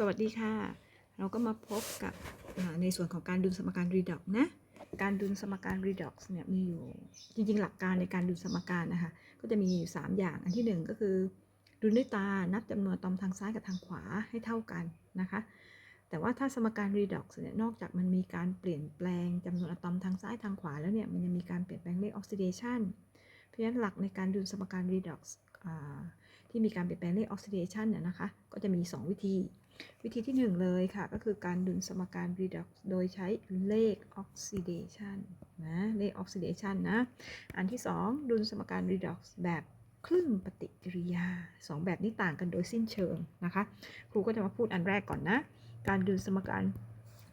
สวัสดีค่ะ เราก็มาพบกับในส่วนของการดุลสมการ redox นะ การดุลสมการ redox เนี่ยมีอยู่จริงๆ หลักการในการดุลสมการนะคะก็จะมีอยู่ 3 อย่างอันที่ 1 ก็คือ ดุลด้วยตานับจำนวนอะตอมทางซ้ายกับทางขวาให้เท่ากันนะคะ แต่ว่าถ้าสมการ redox เนี่ยนอกจากมันมีการเปลี่ยนแปลงจำนวนอะตอมทางซ้ายทางขวาแล้วเนี่ยมันยังมีการเปลี่ยนแปลงเลข oxidation เพราะฉะนั้นหลักในการดุลสมการ redox อ่า ที่มีการเปลี่ยนแปลงเลข oxidation เนี่ยนะคะ ก็จะมี 2 วิธี วิธีที่ 1 เลยค่ะ ก็คือการดุลสมการ redox โดยใช้เลข oxidation นนะเลข oxidation นนะ อันที่ 2 ดุลสมการ redox แบบครึ่งปฏิกิริยา 2 แบบนี้ต่างกันโดยสิ้นเชิงนะคะ ครูก็จะมาพูดอันแรกก่อนนะ การดุลสมการ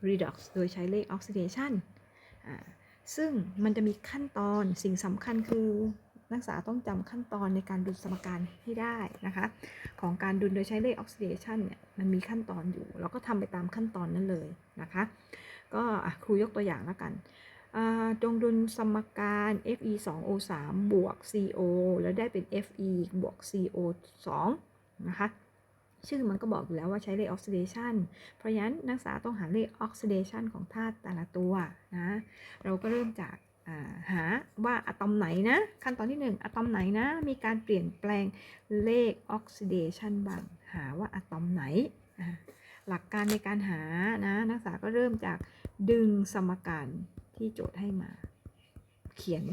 redox โดยใช้เลข oxidation อ่าซึ่งมันจะมีขั้นตอนสิ่งสำคัญคือ นักศึกษาต้องจำขั้นตอนในการดุลสมการให้ได้นะคะ ของการดุลโดยใช้เลข oxidation เนี่ยมันมีขั้นตอนอยู่ เราก็ทำไปตามขั้นตอนนั้นเลยนะคะ ก็ครูยกตัวอย่างแล้วกันจงดุลสมการ Fe 2 O 3บวก CO แล้วได้เป็น Fe บวก CO 2นะคะชื่อมันก็บอกอยู่แล้วว่าใช้เลข oxidation เพราะฉะนั้นนักศึกษาต้องหาเลข oxidation ของธาตุแต่ละตัวนะ เราก็เริ่มจาก หาว่าอะตอมไหนนะ ขั้นตอนที่ 1อะตอมไหนนะ มีการเปลี่ยนแปลงเลข oxidation บ้างหาว่าอะตอมไหน หลักการในการหานะนักศึกษาก็เริ่มจากดึงสมการที่โจทย์ให้มา เขียน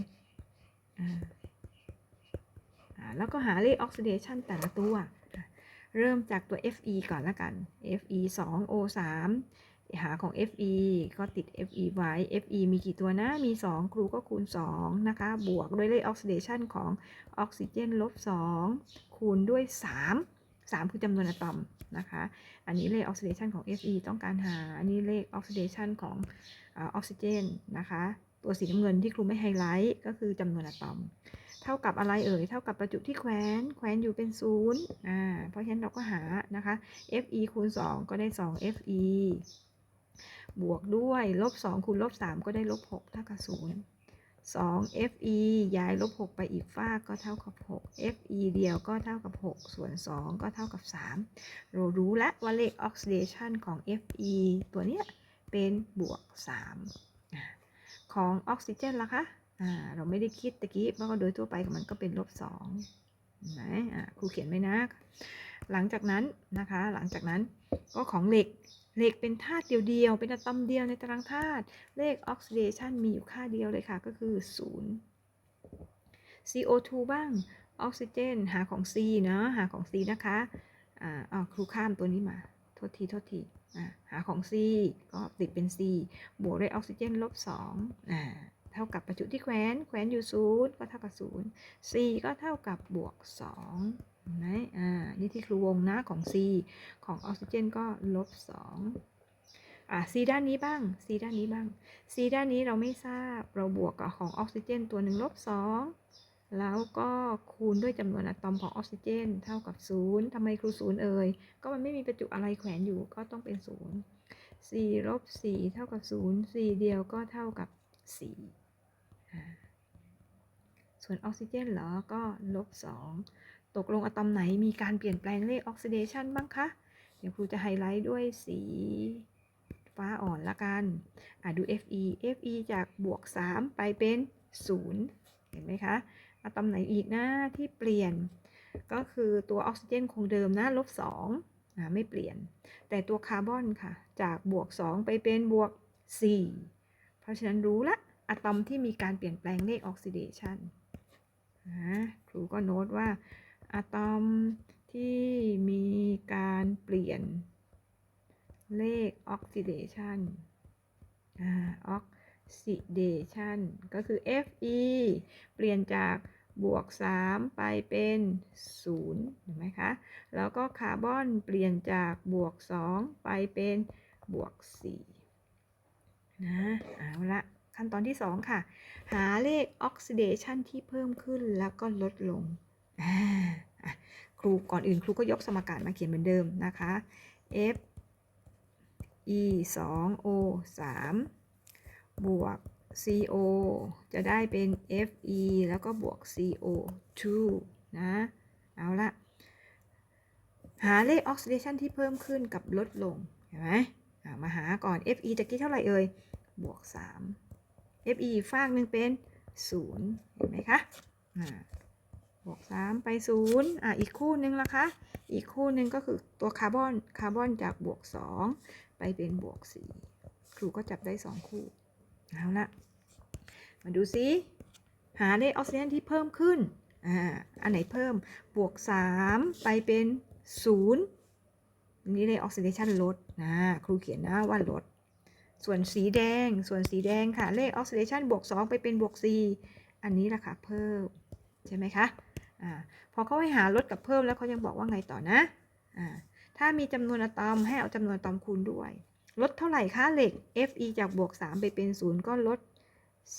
แล้วก็หาเลข oxidation แต่ละตัว เริ่มจากตัว Fe ก่อนละกัน Fe 2 O 3 หาของ Fe ก็ติด Fe ไว้ Fe มีกี่ตัวนะ มี 2 ครูก็คูณ 2 นะคะ บวกด้วยเลข oxidation ของออกซิเจนลบ 2 คูณด้วย 3 3 คือจำนวนอะตอมนะคะ อันนี้เลข oxidation ของ Fe ต้องการหา อันนี้เลข oxidation ของออกซิเจนนะคะ ตัวสีน้ำเงินที่ครูไม่ไฮไลท์ก็คือจำนวนอะตอม เท่ากับอะไรเอ่ย เท่ากับประจุที่แขวน แขวนอยู่เป็นศูนย์อ่า เพราะฉะนั้นเราก็หานะคะ Fe คูณ 2 ก็ได้ 2 Fe บวกด้วยลบ2คูณลบ3ก็ได้ลบ6เท่ากับ0 2 Fe ย้ายลบ6ไปอีกฝ้าก็เท่ากับ 6 Fe เดียวก็เท่ากับ 6 ส่วน 2 ก็เท่ากับ 3 เรารู้แล้วว่าเลข oxidation ของ Fe ตัวเนี้ยเป็นบวก 3 ของออกซิเจนล่ะคะเราไม่ได้คิดตะกี้เพราะว่าโดยทั่วไปมันก็เป็นลบ2เห็นไหมครูเขียนไว้นะ หลังจากนั้นนะคะ หลังจากนั้นก็ของเหล็ก เหล็กเป็นธาตุเดียวๆ เป็นอะตอมเดียวในตารางธาตุ เลขออกซิเดชันมีอยู่ค่าเดียวเลยค่ะ ก็คือ 0 CO2 บ้าง ออกซิเจน หาของ C เนาะ หาของ C นะคะ อ่าอ๋อครูข้ามตัวนี้มา โทษที โทษทีหาของ C ก็ติดเป็น C บวกด้วยออกซิเจนลบ2อ่าเท่ากับประจุที่แขวน แขวนอยู่ 0 ก็เท่ากับ 0 C ก็เท่ากับบวก 2 นไหมอ่า นี่ที่ครูวงนะของ C ของออกซิเจนก็ลบ2อ่า C ด้านนี้บ้าง C ด้านนี้บ้าง C ด้านนี้เราไม่ทราบ เราบวกกับของออกซิเจนตัวหนึ่งลบ2แล้วก็คูณด้วยจำนวนอะตอมของออกซิเจน เท่ากับ0ทำไมครูศูนย์เอ่ย ก็มันไม่มีประจุอะไรแขวนอยู่ ก็ต้องเป็น0 4ลบ4เท่ากับ0 4เดียวก็เท่ากับ4อ่ส่วนออกซิเจนเหรอ ก็ลบ2 ตกลงอะตอมไหนมีการเปลี่ยนแปลงเลขออกซิเดชันบ้างคะ เดี๋ยวครูจะไฮไลท์ด้วยสีฟ้าอ่อนละกัน อะดู Fe Fe จากบวก 3 ไปเป็น 0 เห็นไหมคะ อะตอมไหนอีกนะที่เปลี่ยน ก็คือตัวออกซิเจนคงเดิมนะลบ2อ่าไม่เปลี่ยน แต่ตัวคาร์บอนค่ะ จากบวก 2 ไปเป็นบวก 4 เพราะฉะนั้นรู้ละอะตอมที่มีการเปลี่ยนแปลงเลขออกซิเดชันครูก็โน้ตว่า อะตอมที่มีการเปลี่ยนเลขออกซิเดชันอ่าออกซิเดชันก็คือ Fe เปลี่ยนจากบวก 3 ไปเป็น 0 เห็นไหมคะ แล้วก็คาร์บอนเปลี่ยนจากบวก 2 ไปเป็นบวก 4 นะ เอาละขั้นตอนที่ 2 ค่ะ หาเลขออกซิเดชันที่เพิ่มขึ้นแล้วก็ลดลงอ่า ครูก่อนอื่นครูก็ยกสมการมาเขียนเหมือนเดิมนะคะ F E 2 O 3บวก CO จะได้เป็น Fe แล้วก็บวก CO2 นะ เอาละ หาเลขออกซิเดชันที่เพิ่มขึ้นกับลดลง เห็นไหมามาหาก่อน Fe ตะกี้เท่าไหร่เอ่ย บวก 3 Fe อีกฝากหนึ่งเป็น 0 เห็นไหมคะอ่า บวก3ไป0อ่าอีกคู่หนึ่งละคะ อีกคู่หนึ่งก็คือตัวคาร์บอน คาร์บอนจากบวก2ไปเป็นบวก4ครูก็จับได้2คู่ เอาละมาดูซิหาเลขออกซิเดชันที่เพิ่มขึ้น อ่า อันไหนเพิ่ม บวก3ไปเป็น0อันนี้เลขออกซิเดชันลดนะครูเขียนนะว่าลด ส่วนสีแดง ส่วนสีแดงค่ะ เลขออกซิเดชันบวก2ไปเป็นบวก4อันนี้แหละค่ะเพิ่มใช่ไหมคะ อ่าพอเขาให้หาลดกับเพิ่มแล้วเขายังบอกว่าไงต่อนะอ่าถ้ามีจำนวนอะตอมให้เอาจำนวนอะตอมคูณด้วย ลดเท่าไหร่คะเหล็ก Fe จากบวก 3 ไปเป็น 0 ก็ลด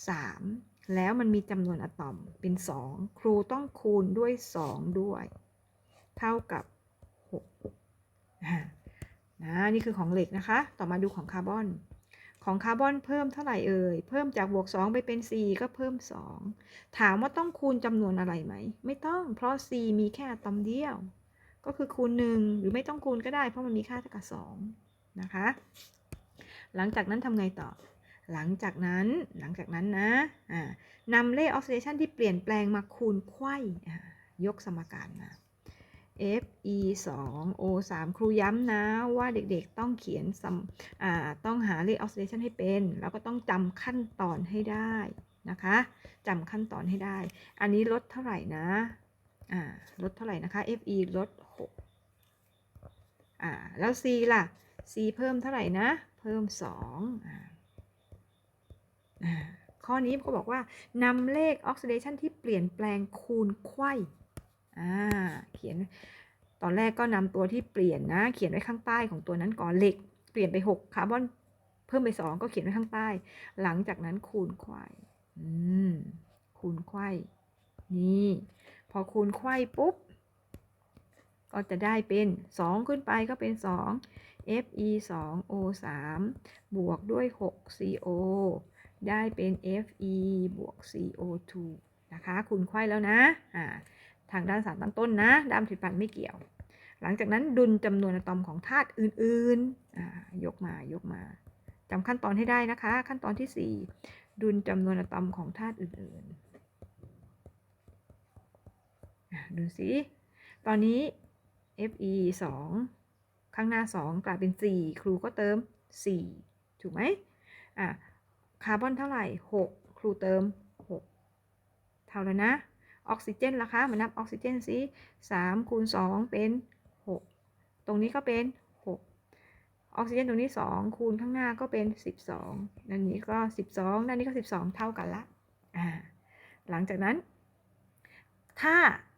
3 แล้วมันมีจำนวนอะตอมเป็น 2 ครูต้องคูณด้วย 2 ด้วย เท่ากับ6นะนี่คือของเหล็กนะคะ ต่อมาดูของคาร์บอน ของคาร์บอนเพิ่มเท่าไหร่เอ่ย เพิ่มจากบวก 2 ไปเป็น4ก็เพิ่ม 2 ถามว่าต้องคูณจำนวนอะไรไหม ไม่ต้อง เพราะ C มีแค่อะตอมเดียว ก็คือคูณ 1 หรือไม่ต้องคูณก็ได้ เพราะมันมีค่าเท่ากับ 2 นะคะ หลังจากนั้นทำไงต่อ หลังจากนั้น หลังจากนั้นนะอ่านำเลขออกซิเดชันที่เปลี่ยนแปลงมาคูณไขว้อ่ยกสมการมา Fe 2 O 3ครูย้ำนะว่าเด็กๆต้องเขียนต้องหาเลขออกซิเดชันให้เป็น แล้วก็ต้องจำขั้นตอนให้ได้นะคะจำขั้นตอนให้ได้ อันนี้ลดเท่าไหร่นะลดเท่าไหร่นะคะ Fe ลด6อ่าแล้ว C ล่ะ C เพิ่มเท่าไหร่นะ เพิ่ม2อ่าข้อนี้เขาบอกว่านำเลขออกซิเดชันที่เปลี่ยนแปลงคูณไขว้ อ่าเขียนตอนแรกก็นำตัวที่เปลี่ยนนะ เขียนไว้ข้างใต้ของตัวนั้นก่อนเหล็ก เปลี่ยนไป6คาร์บอนเพิ่มไป 2 ก็เขียนไว้ข้างใต้ หลังจากนั้นคูณไขว้อืมคูณไขว้นี่ พอคูณไขว้ปุ๊บ ก็จะได้เป็น 2 ขึ้นไปก็เป็น 2 Fe 2 O 3บวกด้วย 6 CO ได้เป็น Fe บวก CO2 นะคะ คูณไขว้แล้วนะ อ่า ทางด้านสารตั้งต้นนะด้านผลิตภัณฑ์ไม่เกี่ยว หลังจากนั้นดุลจำนวนอะตอมของธาตุอื่นๆยกมายกมาจำขั้นตอนให้ได้นะคะ ขั้นตอนที่ 4 ดุลจำนวนอะตอมของธาตุอื่นๆดูสิตอนนี้ Fe 2 ข้างหน้า 2 กลายเป็น 4 ครูก็เติม 4 ถูกไหมอะคาร์บอนเท่าไหร่ 6 ครูเติม 6 เท่าแล้วนะ ออกซิเจนล่ะคะมานับออกซิเจนสิ3คูณ2เป็น 6 ตรงนี้ก็เป็น 6 ออกซิเจนตรงนี้ 2 คูณข้างหน้าก็เป็น 12ด้านนี้ก็ 12ด้านนี้ก็ 12 เท่ากันละอ่าหลังจากนั้น ถ้า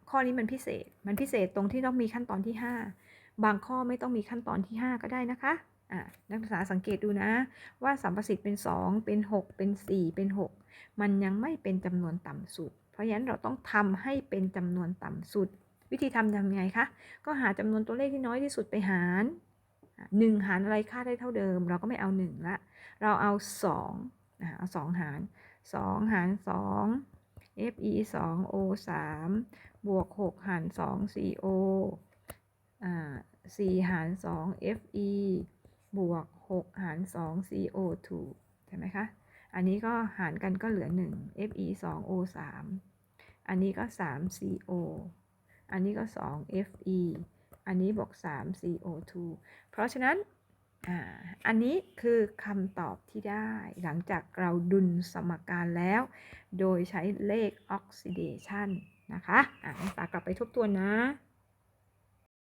ข้อนี้มันพิเศษ มันพิเศษตรงที่ต้องมีขั้นตอนที่ 5 บางข้อไม่ต้องมีขั้นตอนที่ 5 ก็ได้นะคะอ่านักศึกษาสังเกตดูนะ ว่าสัมประสิทธิ์เป็น 2 เป็น 6 เป็น 4 เป็น 6 มันยังไม่เป็นจำนวนต่ำสุด เพราะฉะนั้นเราต้องทำให้เป็นจำนวนต่ำสุด วิธีทำทำยังไงคะ ก็หาจำนวนตัวเลขที่น้อยที่สุดไปหารหนึ่งหารอะไรค่าได้เท่าเดิม เราก็ไม่เอา1ละเราเอา2อ่าเอา2หาร 2 หาร 2 Fe 2 O 3บวก 6 หาร 2 CO อ่า4หาร 2 Fe บวก 6 หาร 2 CO2 ใช่ไหมคะ อันนี้ก็หารกันก็เหลือ 1 Fe 2 O 3อันนี้ก็ 3 CO อันนี้ก็2 Fe อันนี้บวก3 CO2 เพราะฉะนั้นอ่าอันนี้คือคำตอบที่ได้หลังจากเราดุลสมการแล้ว โดยใช้เลขออกซิเดชันนะคะอ่านักศึกษากลับไปทบทวนนะ